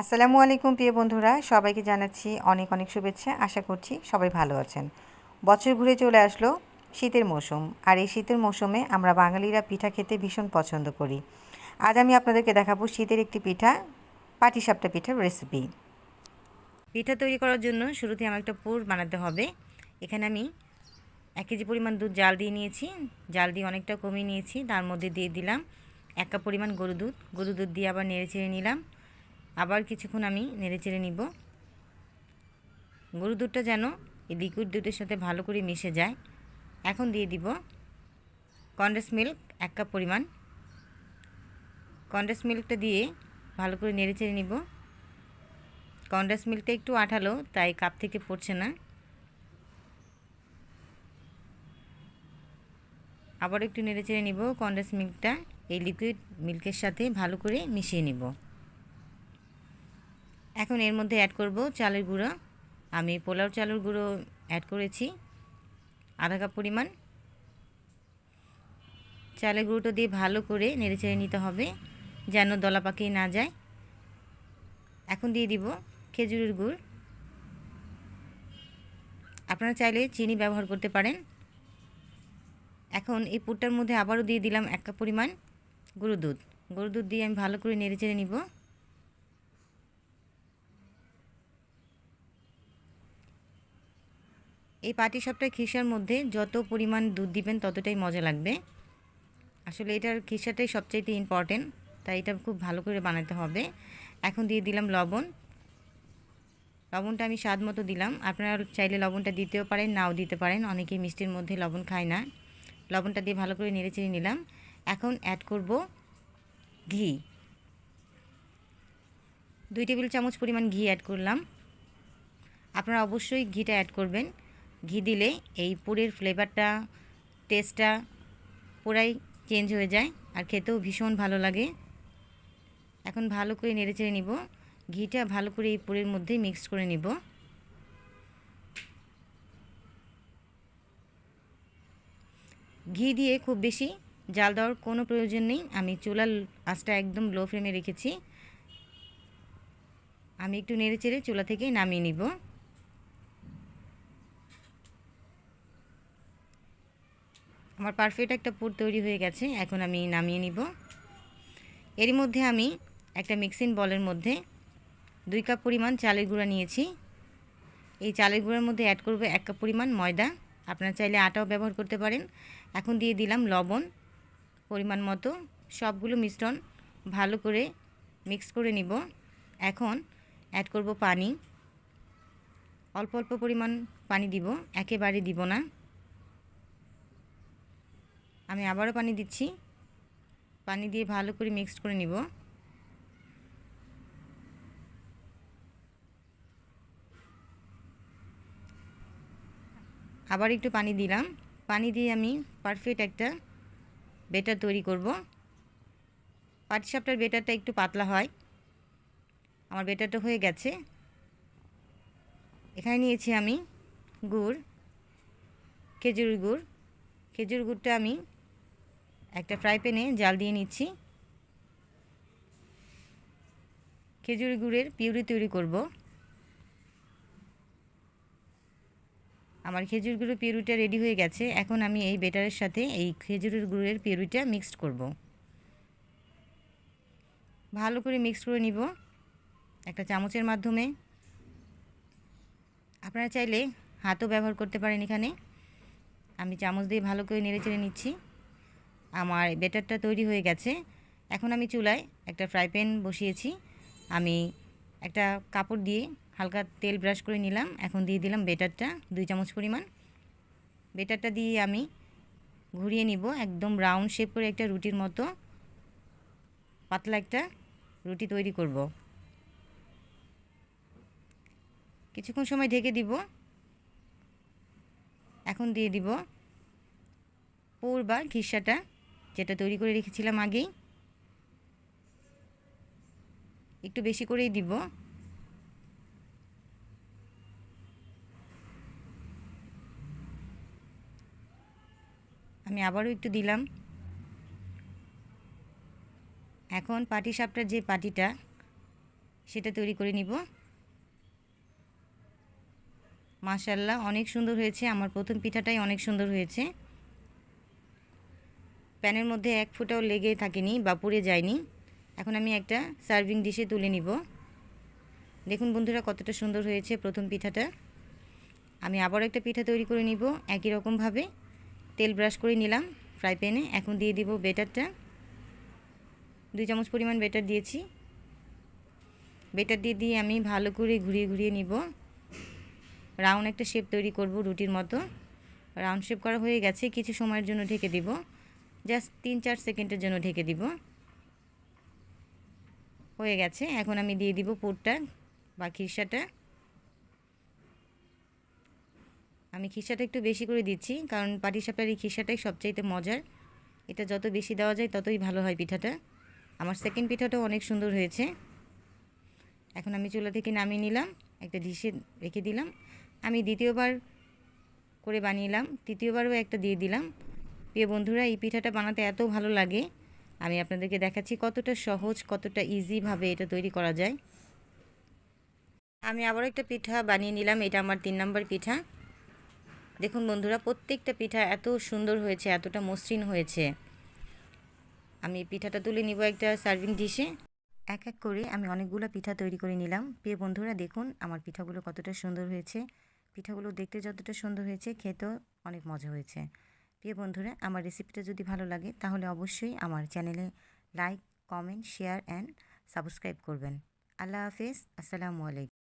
আসসালামু আলাইকুম, প্রিয় বন্ধুরা। সবাইকে জানাচ্ছি অনেক অনেক শুভেচ্ছা। আশা করছি সবাই ভালো আছেন। বছর ঘুরে চলে আসলো শীতের মৌসুম। আর এই শীতের মৌসুমে আমরা বাঙালিরা পিঠা খেতে ভীষণ পছন্দ করি। আজ আমি আপনাদেরকে দেখাবো শীতের একটি পিঠা, পাটিসাপটা পিঠার রেসিপি পিঠা তৈরি করার জন্য শুরুতে আমার একটা পুর বানাতে হবে। এখানে আমি এক কেজি পরিমাণ দুধ জাল দিয়ে নিয়েছি। জাল দিয়ে অনেকটা কমিয়ে নিয়েছি। তার মধ্যে দিয়ে দিলাম এক কাপ পরিমাণ গরু দুধ। গরু দুধ দিয়ে আবার নেড়ে চেড়ে নিলাম। আবার কিছুক্ষণ আমি নেড়ে চেড়ে নিব। গরু দুধটা যেন এই লিকুইড দুধের সাথে ভালো করে মিশে যায়। এখন দিয়ে দিব কন্ডেন্স মিল্ক এক কাপ পরিমাণ। কন্ডেন্স মিল্কটা দিয়ে ভালো করে নেড়ে চেড়ে নিব। কন্ডেন্স মিল্কটা একটু আঠালো, তাই কাপ থেকে পড়ছে না। আবার একটু নেড়ে চেড়ে নিব। কন্ডেন্স মিল্কটা এই লিকুইড মিল্কের সাথে ভালো করে মিশিয়ে নিব। এখন এর মধ্যে অ্যাড করব চালের গুঁড়ো। আমি পোলাও চালের গুঁড়ো অ্যাড করেছি, আধা কাপ পরিমাণ। চালের গুঁড়োটা দিয়ে ভালো করে নেড়ে চেড়ে নিতে হবে, যেন দলা পাকিয়ে না যায়। এখন দিয়ে দিব খেজুরের গুড়। আপনারা চাইলে চিনি ব্যবহার করতে পারেন। এখন এই পুরটার মধ্যে আবারও দিয়ে দিলাম এক কাপ পরিমাণ গরুর দুধ। গরু দুধ দিয়ে আমি ভালো করে নেড়ে চেড়ে নিব। এই পাটি সবটা খিসার মধ্যে যত পরিমাণ দুধ দিবেন, ততটাই মজা লাগবে। আসলে এটার খিসাটাই সবচাইতে ইম্পর্টেন্ট তাই এটা খুব ভালো করে বানাতে হবে। এখন দিয়ে দিলাম লবণ। লবণটা আমি স্বাদ মতো দিলাম। আপনারা চাইলে লবণটা দিতেও পারেন, নাও দিতে পারেন। অনেকেই মিষ্টির মধ্যে লবণ খায় না। লবণটা দিয়ে ভালো করে নেড়ে চেড়ে নিলাম। এখন অ্যাড করব ঘি। দুই টেবিল চামচ পরিমাণ ঘি অ্যাড করলাম। আপনারা অবশ্যই ঘিটা অ্যাড করবেন। ঘি দিলে এই পুরের ফ্লেভারটা টেস্টটা পুরাই চেঞ্জ হয়ে যায় আর খেতেও ভীষণ ভালো লাগে। এখন ভালো করে নেড়ে চেড়ে নিব। ঘিটা ভালো করে এই পুরের মধ্যে মিক্স করে নিব। ঘি দিয়ে খুব বেশি জাল দেওয়ার কোনো প্রয়োজন নেই। আমি চুলার আঁচটা একদম লো ফ্লেমে রেখেছি। আমি একটু নেড়ে চেড়ে চুলা থেকে নামিয়ে নিব। আমার পারফেক্ট একটা পুর তৈরি হয়ে গেছে, এখন আমি নামিয়ে নিব। এরই মধ্যে আমি একটা মিক্সিং বলের মধ্যে দুই কাপ পরিমাণ চালের গুঁড়া নিয়েছি। এই চালের গুঁড়ার মধ্যে অ্যাড করব এক কাপ পরিমাণ ময়দা, আপনারা চাইলে আটাও ব্যবহার করতে পারেন। এখন দিয়ে দিলাম লবণ পরিমাণ মতো, সবগুলো মিশ্রণ ভালো করে মিক্স করে নিব। এখন অ্যাড করব পানি, অল্প অল্প পরিমাণ পানি দিব, একেবারে দিব না। আমি আবারও পানি দিচ্ছি। পানি দিয়ে ভালো করে মিক্সড করে নিব। আবার একটু পানি দিলাম। পানি দিয়ে আমি পারফেক্ট একটা বেটার তৈরি করব। পাটিসাপটার বেটারটা একটু পাতলা হয়। আমার বেটারটা হয়ে গেছে। এখানে নিয়েছি আমি গুড়, খেজুর গুড়। খেজুর গুড়টা আমি একটা ফ্রাই প্যানে জাল দিয়ে নিচ্ছি। খেজুর গুড়ের পিউরি তৈরি করব। আমার খেজুর গুঁড়োর পিউরিটা রেডি হয়ে গেছে। এখন আমি এই বেটারের সাথে এই খেজুরের গুড়ের পিউরিটা মিক্সড করব। ভালো করে মিক্স করে নিব একটা চামচের মাধ্যমে। আপনারা চাইলে হাতও ব্যবহার করতে পারেন এখানে। আমি চামচ দিয়ে ভালো করে নেড়ে চেড়ে নিচ্ছি। আমার বেটারটা তৈরি হয়ে গেছে। এখন আমি চুলায় একটা ফ্রাই প্যান বসিয়েছি। আমি একটা কাপড় দিয়ে হালকা তেল ব্রাশ করে নিলাম। এখন দিয়ে দিলাম বেটারটা, দুই চামচ পরিমাণ। বেটারটা দিয়ে আমি ঘুরিয়ে নিব একদম রাউন্ড শেপ করে একটা রুটির মতো। পাতলা একটা রুটি তৈরি করব। কিছুক্ষণ সময় ঢেকে দিব। এখন দিয়ে দিব। পুর বা ঘিসাটা যেটা তৈরি করে রেখেছিলাম আগেই। একটু বেশি করেই দিব। আমি আবারও একটু দিলাম। এখন পাটি সাপটার যে পাটিটা, সেটা তৈরি করে নিব। মাশাল্লাহ অনেক সুন্দর হয়েছে। আমার প্রথম পিঠাটাই অনেক সুন্দর হয়েছে। প্যানের মধ্যে এক ফুটাও লেগে থাকেনি বা পুড়ে যায়নি। এখন আমি একটা সার্ভিং ডিশে তুলে নিব। দেখুন বন্ধুরা কতটা সুন্দর হয়েছে প্রথম পিঠাটা। আমি আবার একটা পিঠা তৈরি করে নিব, একই রকমভাবে। তেল ব্রাশ করে নিলাম ফ্রাই প্যানে, এখন দিয়ে দিব বেটারটা। দুই চামচ পরিমাণ বেটার দিয়েছি। বেটার দিয়ে দিয়ে আমি ভালো করে ঘুরিয়ে ঘুরিয়ে নিব। রাউন্ড একটা শেপ তৈরি করব রুটির মতো। রাউন্ড শেপ করা হয়ে গেছে, কিছু সময়ের জন্য ঢেকে দিব। জাস্ট তিন চার সেকেন্ডের জন্য ঢেকে দিব। হয়ে গেছে। এখন আমি দিয়ে দিব পুরটা, বা খিরসাটা। আমি খিরসাটা একটু বেশি করে দিচ্ছি, কারণ পাটিসাপটার এই খিরসাটাই সবচাইতে মজার। এটা যত বেশি দেওয়া যায়, ততই ভালো হয় পিঠাটা। আমার সেকেন্ড পিঠাটাও অনেক সুন্দর হয়েছে। এখন আমি চুলা থেকে নামিয়ে নিলাম, একটা ডিশে রেখে দিলাম। আমি দ্বিতীয়বার করে বানিয়েলাম তৃতীয়বারও একটা দিয়ে দিলাম। প্রিয় বন্ধুরা, এই পিঠাটা বানাতে এত ভালো লাগে। আমি আপনাদেরকে দেখাচ্ছি কতটা সহজ, কতটা ইজিভাবে এটা তৈরি করা যায়। আমি আবার একটা পিঠা বানিয়ে নিলাম, এটা আমার তিন নম্বর পিঠা। দেখুন বন্ধুরা, প্রত্যেকটা পিঠা এত সুন্দর হয়েছে, এতটা মসৃণ হয়েছে। আমি পিঠাটা তুলে নিব একটা সার্ভিং ডিশে এক এক করে আমি অনেকগুলো পিঠা তৈরি করে নিলাম। প্রিয় বন্ধুরা, দেখুন আমার পিঠাগুলো কতটা সুন্দর হয়েছে। পিঠাগুলো দেখতে যতটা সুন্দর হয়েছে, খেতেও অনেক মজা হয়েছে। প্রিয় বন্ধুরা, আমার রেসিপিটা যদি ভালো লাগে, তাহলে অবশ্যই আমার চ্যানেলে like, comment, share, and subscribe করবেন। আল্লাহ হাফেজ, আসসালামু আলাইকুম।